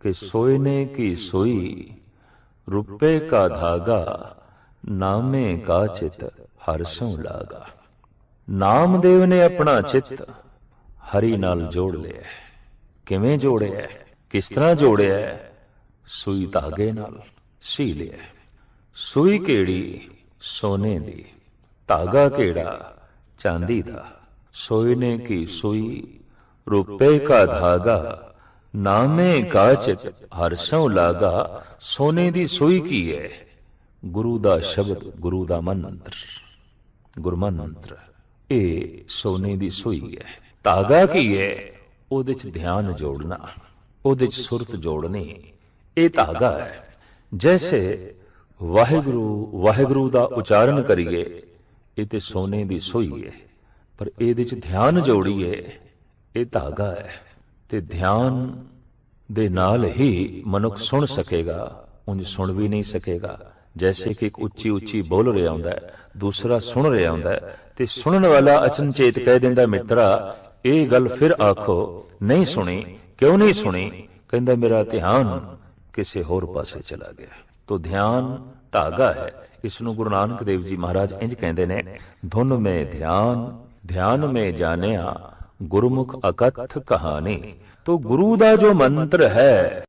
कि सोयने की सोई रुपए का धागा नामे का चित हरसों लागा ਨਾਮਦੇਵ ਨੇ ਆਪਣਾ ਚਿੱਤ ਹਰੀ ਨਾਲ ਜੋੜ ਲਿਆ ਹੈ। ਕਿਵੇਂ ਜੋੜਿਆ ਹੈ? ਕਿਸ ਤਰ੍ਹਾਂ ਜੋੜਿਆ ਹੈ? ਸੂਈ ਧਾਗੇ ਨਾਲ ਸੀ ਲਿਆ ਹੈ। ਸੂਈ ਕਿਹੜੀ ਸੋਨੇ ਦੀ ਧਾਗਾ ਕਿਹੜਾ ਚਾਂਦੀ ਦਾ ਸੋਇਨੇ ਕੀ ਸੂਈ ਰੁਪਏ ਕਾ ਧਾਗਾ ਨਾਮੇ ਕਾ ਹਰ ਹਰਸੋਂ ਲਾਗਾ, ਸੋਨੇ ਦੀ ਸੋਈ ਕੀ ਹੈ? ਗੁਰੂ ਦਾ ਸ਼ਬਦ, ਗੁਰੂ ਦਾ ਮੰਤਰ। ਗੁਰਮਨ ਮੰਤਰ, ਇਹ ਸੋਨੇ ਦੀ ਸੋਈ ਹੈ। ਧਾਗਾ ਕੀ ਹੈ? ਉਹਦੇ ਚ ਧਿਆਨ ਜੋੜਨਾ, ਉਹਦੇ ਚ ਸੁਰਤ ਜੋੜਨੀ, ਇਹ ਧਾਗਾ ਹੈ। ਜੈਸੇ ਵਾਹਿਗੁਰੂ ਵਾਹਿਗੁਰੂ ਦਾ ਉਚਾਰਨ ਕਰੀਏ, ਇਹ ਤੇ ਸੋਨੇ ਦੀ ਸੋਈ ਹੈ। ਪਰ ਇਹਦੇ ਚ ਧਿਆਨ ਜੋੜੀਏ, ਇਹ ਧਾਗਾ ਹੈ। ਤੇ ਧਿਆਨ ਦੇ ਨਾਲ ਹੀ ਮਨੁੱਖ ਸੁਣ ਸਕੇਗਾ, ਉਂਝ ਸੁਣ ਵੀ ਨਹੀਂ ਸਕੇਗਾ। ਜੈਸੇ ਕਿ ਇੱਕ ਉੱਚੀ ਉੱਚੀ ਬੋਲ ਰਿਹਾ ਹੁੰਦਾ ਹੈ, ਦੂਸਰਾ ਸੁਣ ਰਿਹਾ ਹੁੰਦਾ ਹੈ, ਤੇ ਸੁਣਨ ਵਾਲਾ ਅਚਨਚੇਤ ਕਹਿ ਦਿੰਦਾ, ਮਿੱਤਰਾ, ਇਹ ਗੱਲ ਫਿਰ ਆਖੋ, ਨਹੀਂ ਸੁਣੀ, ਕਿਉਂ ਨਹੀਂ ਸੁਣੀ? ਕਹਿੰਦਾ, ਮੇਰਾ ਧਿਆਨ ਕਿਸੇ ਹੋਰ ਪਾਸੇ ਚਲਾ ਗਿਆ ਤੋ ਧਿਆਨ ਧਾਗਾ ਹੈ। ਇਸ ਨੂੰ ਗੁਰੂ ਨਾਨਕ ਦੇਵ ਜੀ ਮਹਾਰਾਜ ਇੰਜ ਕਹਿੰਦੇ ਨੇ, ਧੁਨ ਮੇ ਧਿਆਨ ਧਿਆਨ ਮੇ ਜਾਣਿਆ ਗੁਰਮੁਖ ਅਕਥ ਕਹਾਣੀ ਤੋ ਗੁਰੂ ਦਾ ਜੋ ਮੰਤਰ ਹੈ